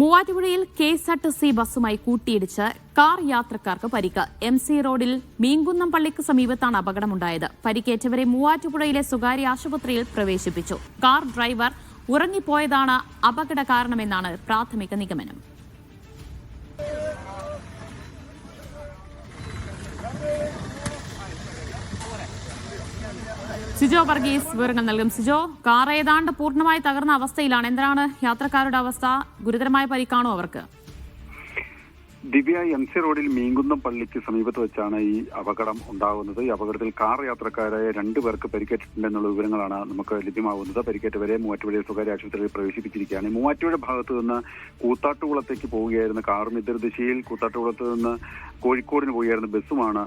മൂവാറ്റുപുഴയിൽ K S R T C ബസ്സുമായി കൂട്ടിയിടിച്ച് car യാത്രക്കാർക്ക് പരിക്ക്. എം സി റോഡിൽ മീൻകുന്നം പള്ളിക്ക് സമീപത്താണ് അപകടമുണ്ടായത്. പരിക്കേറ്റവരെ മൂവാറ്റുപുഴയിലെ സ്വകാര്യ ആശുപത്രിയിൽ പ്രവേശിപ്പിച്ചു. കാർ ഡ്രൈവർ ഉറങ്ങിപ്പോയതാണ് അപകട കാരണമെന്നാണ് പ്രാഥമിക നിഗമനം. സിജോ വർഗീസ് വിവരങ്ങൾ നൽകും. സിജോ കാർ ഏതാണ്ട് പൂർണമായി തകർന്ന അവസ്ഥയിലാണ്. എന്താണ് യാത്രക്കാരുടെ അവസ്ഥ? ഗുരുതരമായ പരിക്കാണോ അവർക്ക്? ദിവ്യ എം സി റോഡിൽ മീങ്കുന്നം പള്ളിക്ക് സമീപത്ത് വെച്ചാണ് ഈ അപകടം ഉണ്ടാകുന്നത്. ഈ അപകടത്തിൽ കാർ യാത്രക്കാരായ രണ്ടു പേർക്ക് പരിക്കേറ്റിട്ടുണ്ടെന്നുള്ള വിവരങ്ങളാണ് നമുക്ക് ലഭ്യമാകുന്നത്. പരിക്കേറ്റവരെ മൂവാറ്റുപുഴ സ്വകാര്യ ആശുപത്രിയിൽ പ്രവേശിപ്പിച്ചിരിക്കുകയാണ്. മൂവാറ്റുപുഴ ഭാഗത്തു നിന്ന് കൂത്താട്ടുകുളത്തേക്ക് പോവുകയായിരുന്ന കാറും എതിർദിശയിൽ കൂത്താട്ടുകുളത്ത് നിന്ന് കോഴിക്കോടിന് പോവുകയായിരുന്ന ബസ്സുമാണ്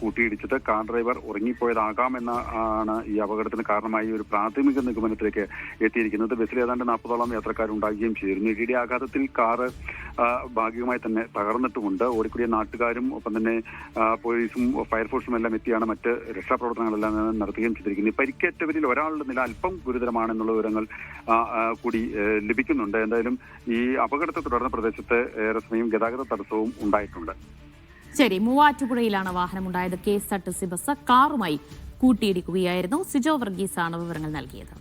കൂട്ടിയിടിച്ചത്. കാർ ഡ്രൈവർ ഉറങ്ങിപ്പോയതാകാം എന്ന ആണ് ഈ അപകടത്തിന് കാരണമായി ഒരു പ്രാഥമിക നിഗമനത്തിലേക്ക് എത്തിയിരിക്കുന്നത്. ബസ്സിൽ ഏതാണ്ട് നാൽപ്പതോളം യാത്രക്കാരുണ്ടാകുകയും ചെയ്തിരുന്നു. ഇടിയുടെ ആഘാതത്തിൽ കാറ് ഭാഗികമായി തന്നെ തകർന്നിട്ടുമുണ്ട്. ഓടിക്കൂടിയ നാട്ടുകാരും ഒപ്പം തന്നെ പോലീസും ഫയർഫോഴ്സും എല്ലാം എത്തിയാണ് മറ്റ് രക്ഷാപ്രവർത്തനങ്ങളെല്ലാം നടത്തുകയും ചെയ്തിരിക്കുന്നത്. പരിക്കേറ്റവരിൽ ഒരാളുടെ നില അല്പം ഗുരുതരമാണെന്നുള്ള വിവരങ്ങൾ കൂടി ലഭിക്കുന്നുണ്ട്. എന്തായാലും ഈ അപകടത്തെ തുടർന്ന് പ്രദേശത്ത് ഏറെ സമയം ഗതാഗത തടസ്സവും ഉണ്ടായിട്ടുണ്ട്. ശരി മൂവാറ്റുപുഴയിലാണ് വാഹനമുണ്ടായത്. K S R T C bus കാറുമായി കൂട്ടിയിടിക്കുകയായിരുന്നു. സിജോ വർഗീസാണ് വിവരങ്ങൾ നൽകിയത്.